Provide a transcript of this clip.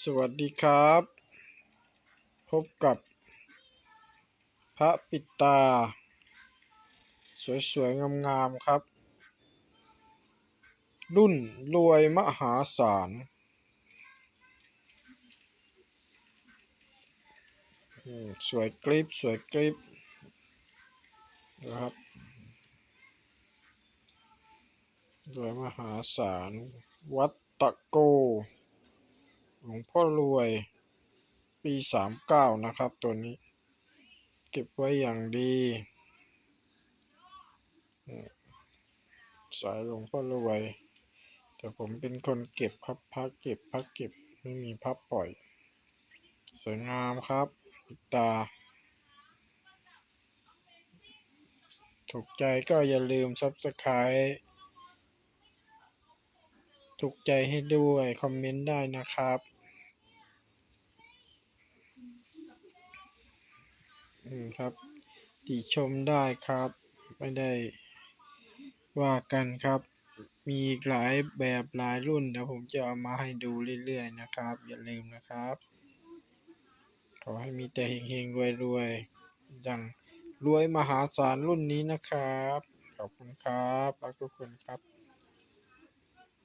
สวัสดีครับ พบกับ พระปิดตา สวยๆ งามๆ ครับ รุ่นรวยมหาศาลสวยกริบสวยกริบนะครับรวยมหาศาล วัดตะโก พ่อรวยปีสามเก้านะครับ ตัวนี้ เก็บไว้อย่างดีสายหลวงพ่อรวย แต่ผมเป็นคนเก็บครับพักเก็บพักเก็บไม่มีพับปล่อย สวยงามครับปิดตา ถูกใจก็อย่าลืม Subscribe ถูกใจให้ด้วย คอมเมนต์ได้นะครับ อืมครับ ติชมได้ครับ ไม่ได้ว่ากันครับ มีอีกหลายแบบหลายรุ่นเดี๋ยวผมจะเอามาให้ดูเรื่อยๆนะครับ อย่าลืมนะครับ ขอให้มีแต่เฮงๆรวยๆอย่างรวยมหาศาลรุ่นนี้นะครับ ขอบคุณครับรักทุกคนครับ